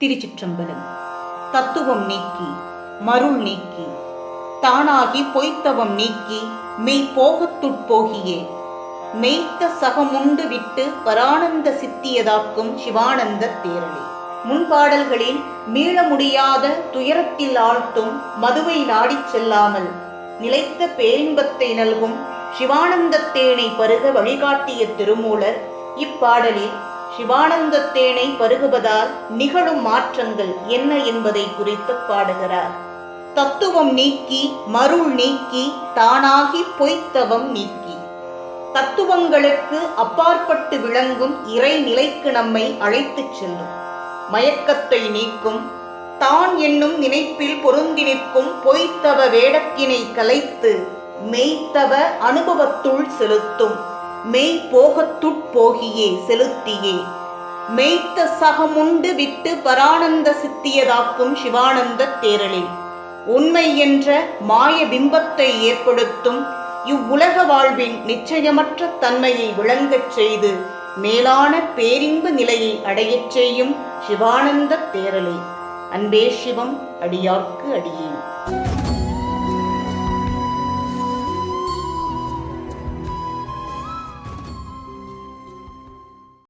திருச்சிற்றம்பலம். தத்துவம் நீக்கி மருள் நீக்கி தானாகி பொய்த்தவம் நீக்கி மெய் போகத்துட்போகியே மெய்த்த சகமுண்டு விட்டு பரானந்த சித்தியதாக்கும் சிவானந்த தேரலே முன்பாடல்களில் மீள முடியாத துயரத்தில் ஆழ்த்தும் மதுவை நாடிச் செல்லாமல் நிலைத்த பேரின்பத்தை நல்கும் சிவானந்த தேனை பருக வழிகாட்டிய திருமூலர் இப்பாடலில் சிவானந்தத் தேனை பருகுவதால் நிகழும் மாற்றங்கள் என்ன என்பதை குறித்து பாடுகிறார். தத்துவம் நீக்கி மருள் நீக்கி தானாகி பொய்த்தவம் நீக்கி. தத்துவங்களுக்கு அப்பாற்பட்டு விளங்கும் இறை நிலைக்கு நம்மை அழைத்துச் செல்லும். மயக்கத்தை நீக்கும் தான் என்னும் நினைப்பில் பொருந்தி நிற்கும் பொய்த்தவ வேடத்தினை கலைத்து மெய்த்தவ அனுபவத்துள் செலுத்தும். மெய் போகத்துட்போகியே செலுத்தியே. மெய்த்த சகமுண்டு விட்டு பரானந்த சித்தியதாக்கும் சிவானந்த தேரலில். உண்மை என்ற மாய பிம்பத்தை ஏற்படுத்தும் இவ்வுலக வாழ்வின் நிச்சயமற்ற தன்மையை விளங்கச் செய்து மேலான பேரின்பு நிலையை அடையச் செய்யும் சிவானந்த தேரலே. அன்பே சிவம் அடியார்க்கு அடியேன்.